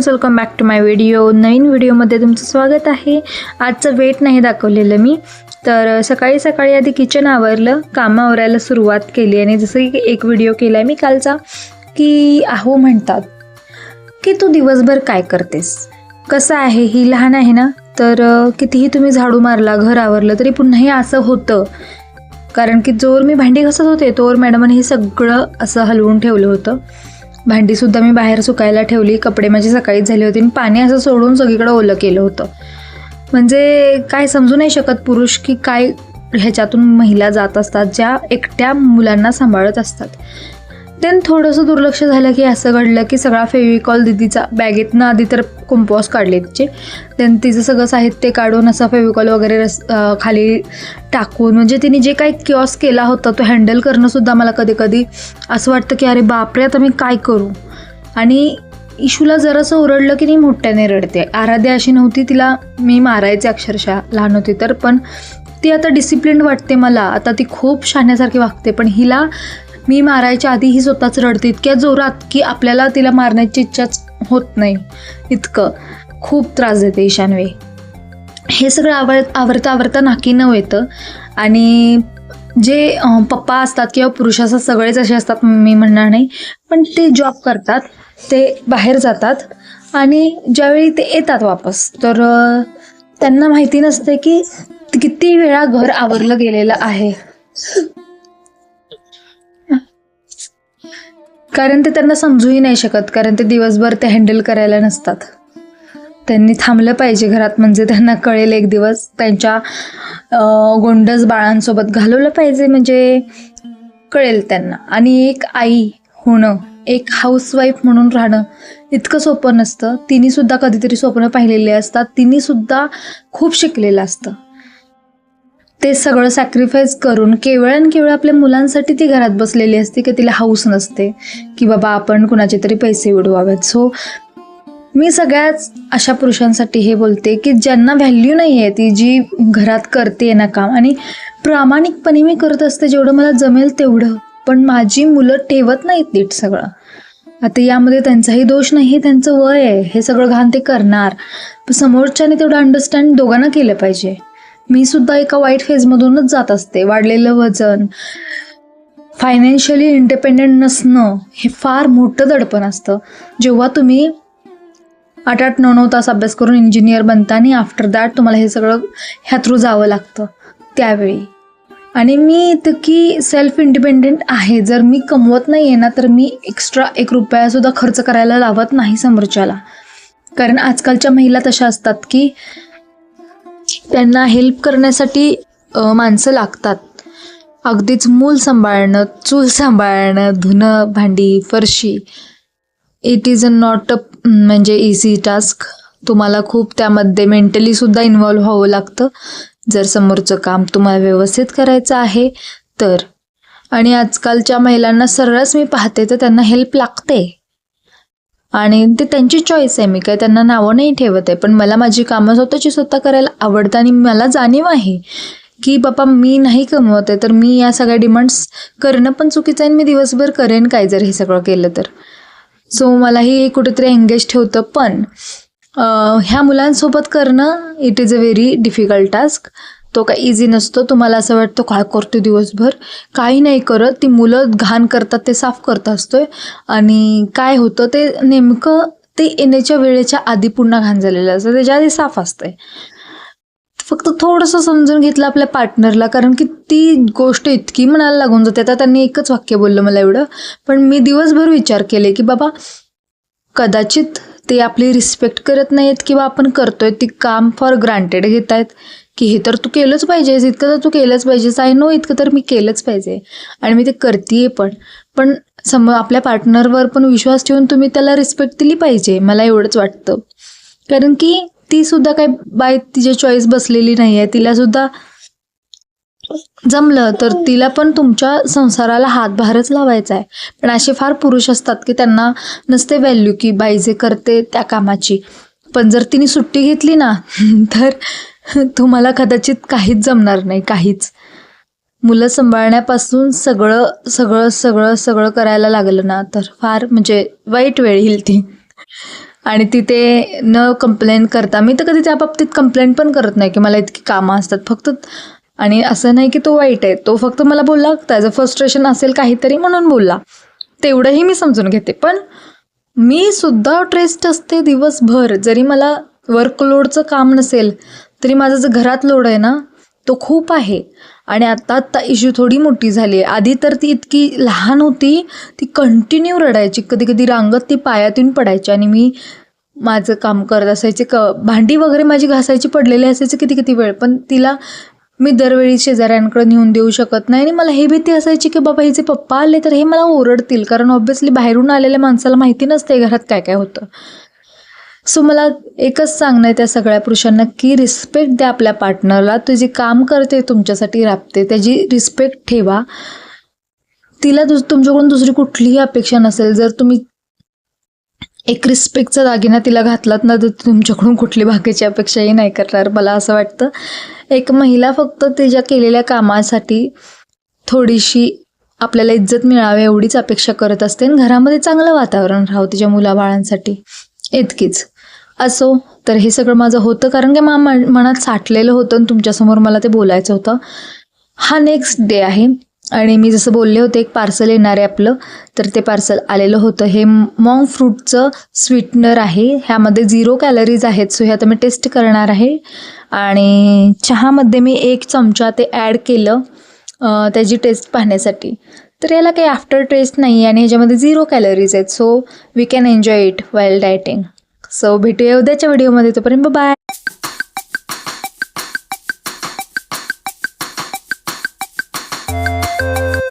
Friends welcome back to my video नवीन व्हिडिओमध्ये तुमचं स्वागत आहे. आजचं वेट नाही दाखवलेलं मी. तर सकाळी सकाळी आधी किचन आवरलं कामं आवरायला सुरुवात केली. आणि जसं की एक व्हिडिओ केला आहे मी कालचा की आहो म्हणतात की तू दिवसभर काय करतेस? कसं आहे? ही लहान आहे ना? तर कितीही तुम्ही झाडू मारला घर आवरलं तरी पुन्हा हे असं होतं. कारण की जोर मी भांडी घासत होते तोवर मॅडमने हे सगळं असं हलवून ठेवलं होतं. भांडीसुद्धा मी बाहेर सुकायला ठेवली. कपडे माझे सकाळीच झाले होते. आणि पाणी असं सोडून सगळीकडे ओलं केलं होतं. म्हणजे काय समजू नाही शकत पुरुष की काय ह्याच्यातून महिला जात असतात ज्या एकट्या मुलांना सांभाळत असतात. देन थोडंसं दुर्लक्ष झालं की असं घडलं की सगळा फेविकॉल दिदीचा बॅगेतनं आधी तर कंपॉस काढले तिचे देन तिचं सगळं साहित्य काढून असं फेविकॉल वगैरे रस खाली टाकून म्हणजे तिने जे काही क्यॉस केला होता तो हँडल करणंसुद्धा मला कधी कधी असं वाटतं की अरे बापरे आता मी काय करू? आणि इशूला जरासं ओरडलं की नाही मोठ्याने रडते. आराध्या अशी नव्हती तिला मी मारायचे अक्षरशः लहान होती तर पण ती आता डिसिप्लिन वाटते मला. आता ती खूप शाण्यासारखी वागते पण हिला मी मारायच्या आधी ही स्वतःच रडते. इतक्या जोरात की आपल्याला तिला मारण्याची इच्छाच होत नाही. इतकं. खूप त्रास देते ईशान्वे हे सगळं आवर आवरता आवरता नाकी नऊ येतं. आणि जे पप्पा असतात किंवा पुरुष असतात सगळेच असे असतात मी म्हणणार नाही. पण ते जॉब करतात. ते बाहेर जातात. आणि ज्यावेळी ते येतात वापस तर त्यांना माहिती नसते की किती वेळा घर आवरलं गेलेलं आहे. कारण ते त्यांना समजूही नाही शकत कारण ते दिवसभर ते हँडल करायला नसतात. त्यांनी थांबलं पाहिजे घरात म्हणजे त्यांना कळेल एक दिवस त्यांच्या गोंडस बाळांसोबत घालवलं पाहिजे म्हणजे कळेल त्यांना. आणि एक आई होणं एक हाऊसवाईफ म्हणून राहणं इतकं सोपं नसतं. तिनेसुद्धा कधीतरी स्वप्न पाहिलेले असतात. तिनेसुद्धा खूप शिकलेलं असतं. ते सगळं सॅक्रिफाईस करून केवळ आणि केवळ आपल्या मुलांसाठी ती घरात बसलेली असते की तिला हाऊस नसते की बाबा आपण कुणाचे तरी पैसे उडवावेत. सो मी सगळ्याच अशा पुरुषांसाठी हे बोलते की ज्यांना व्हॅल्यू नाही आहे ती जी घरात करते ना काम आणि प्रामाणिकपणे मी करत असते जेवढं मला जमेल तेवढं पण माझी मुलं ठेवत नाहीत नीट सगळं. आता यामध्ये त्यांचाही दोष नाही त्यांचं वय आहे हे सगळं घाण ते करणार. पण समोरच्याने तेवढं अंडरस्टँड दोघांना केलं पाहिजे. मी सुद्धा एका वाईट फेजमधूनच जात असते. वाढलेलं वजन फायनान्शियली इंडिपेंडेंट नसणं हे फार मोठं दडपण असतं. जेव्हा तुम्ही आठ आठ नऊ नऊ तास अभ्यास करून इंजिनियर बनता आणि आफ्टर दॅट तुम्हाला हे सगळं ह्या थ्रू जावं लागतं. त्यावेळी. आणि मी इतकी सेल्फ इंडिपेंडेंट आहे. जर मी कमवत नाही आहे ना तर मी एक्स्ट्रा एक रुपयासुद्धा खर्च करायला लावत नाही समोरच्याला. कारण आजकालच्या महिला तशा असतात की त्यांना हेल्प करण्यासाठी माणसं लागतात. अगदीच मूल सांभाळणं चूल सांभाळणं धुणं भांडी फरशी it is a not a म्हणजे इझी टास्क तुम्हाला खूप त्यामध्ये मेंटलीसुद्धा इन्वॉल्व्ह व्हावं लागतं. जर समोरचं काम तुम्हाला व्यवस्थित करायचं आहे तर. आणि आजकालच्या महिलांना सर्रास मी पाहते तर त्यांना हेल्प लागते. आणि ते त्यांची चॉईस आहे. मी काय त्यांना नावं नाही ठेवत आहे. पण मला माझी कामं स्वतःची स्वतः करायला आवडतं आणि मला जाणीव आहे की बाबा मी नाही कमवत आहे तर मी या सगळ्या डिमांड्स करणं पण चुकीचं आहे आणि मी दिवसभर करेन काय जर हे सगळं केलं तर. सो मलाही कुठेतरी एंगेज ठेवतं. पण ह्या मुलांसोबत करणं it is a very difficult task तो काय इझी नसतो. तुम्हाला असं वाटतं काय करतो दिवसभर? काही नाही करत. ती मुलं घाण करतात ते साफ करत असतोय. आणि काय होतं ते नेमकं ते येण्याच्या वेळेच्या आधी पुन्हा घाण झालेलं असतं. त्याच्या आधी साफ असतंय. फक्त थोडंसं समजून घेतलं आपल्या पार्टनरला कारण की ती गोष्ट इतकी मनाला लागून जाते. आता त्यांनी एकच वाक्य बोललं मला एवढं. पण मी दिवसभर विचार केले की बाबा कदाचित ते आपली रिस्पेक्ट करत नाहीत किंवा आपण करतोय. ती काम फॉर ग्रांटेड घेत आहेत की हे तर तू केलंच पाहिजेस इतकं तर तू केलंच पाहिजेस आय नो इतकं तर मी केलंच पाहिजे. आणि मी ते करते पण. पण सम आपल्या पार्टनरवर पण विश्वास ठेवून तुम्ही त्याला रिस्पेक्ट दिली पाहिजे मला एवढंच वाटतं. कारण की ती सुद्धा काय बाय तिची चॉईस बसलेली नाही आहे तिला सुद्धा जमलं तर तिला पण तुमच्या संसाराला हातभारच लावायचा आहे. पण असे फार पुरुष असतात की त्यांना नसते व्हॅल्यू की बाई जे करते त्या कामाची. पण जर तिने सुट्टी घेतली ना तर तुम्हाला कदाचित काहीच जमणार नाही काहीच. मुलं सांभाळण्यापासून सगळं सगळं सगळं सगळं करायला लागलं ना तर फार म्हणजे वाईट वेळ येईल ती. आणि तिथे न कंप्लेंट करता मी तर कधी त्या बाबतीत कंप्लेंट पण करत नाही की मला इतकी कामं असतात फक्त आणि असं नाही की तो वाईट आहे तो फक्त मला बोलला त्याचं फ्रस्ट्रेशन असेल काहीतरी म्हणून बोलला. तेवढंही मी समजून घेते पण मी सुद्धा ट्रेस्ड असते दिवसभर जरी मला वर्कलोडचं काम नसेल तरी माझं जो घरात लोड आहे ना तो खूप आहे. आणि आत्ता आत्ता इश्यू थोडी मोठी झाली आहे. आधी तर ती इतकी लहान होती ती कंटिन्यू रडायची. कधी कधी रांगत ती पायातून पडायची आणि मी माझं काम करत असायचे. क भांडी वगैरे माझी घासायची पडलेली असायची किती किती वेळ. पण तिला मी दरवेळी शेजाऱ्यांकडे नेऊन देऊ शकत नाही. आणि मला हे भीती असायची की बाबा हिचे पप्पा आले तर हे मला ओरडतील. कारण ऑब्व्हियसली बाहेरून आलेल्या माणसाला माहिती नसते घरात काय काय होतं. सो मला एकच सांगणं आहे त्या सगळ्या पुरुषांना की रिस्पेक्ट द्या आपल्या पार्टनरला तो जे काम करते तुमच्यासाठी राबते त्याची रिस्पेक्ट ठेवा. तिला दुस तुमच्याकडून दुसरी कुठलीही अपेक्षा नसेल. जर तुम्ही एक रिस्पेक्टचा दागिना तिला घातलात ना तर तुमच्याकडून कुठली बाकीची अपेक्षाही नाही करणार मला असं वाटतं. एक महिला फक्त तिच्या केलेल्या कामासाठी थोडीशी आपल्याला इज्जत मिळावी एवढीच अपेक्षा करत असते. आणि घरामध्ये चांगलं वातावरण राहावं तिच्या मुलाबाळांसाठी. इतकीच. असो तर हे सगळं माझं होतं कारण की मा मनात साठलेलं होतं आणि तुमच्यासमोर मला ते बोलायचं होतं. हा नेक्स्ट डे आहे. आणि मी जसं बोलले होते एक पार्सल येणार आहे आपलं. तर ते पार्सल आलेलं होतं. हे मॉंग फ्रूटचं स्वीटनर आहे. ह्यामध्ये झिरो कॅलरीज आहेत. सो हे आता मी टेस्ट करणार आहे. आणि चहामध्ये मी एक चमचा ते ॲड केलं त्याची टेस्ट पाहण्यासाठी. तर याला काही आफ्टर टेस्ट नाही आहे आणि ह्याच्यामध्ये झिरो कॅलरीज आहेत. So we can enjoy it while dieting so भेटूया उद्याच्या व्हिडिओमध्ये तोपर्यंत बाय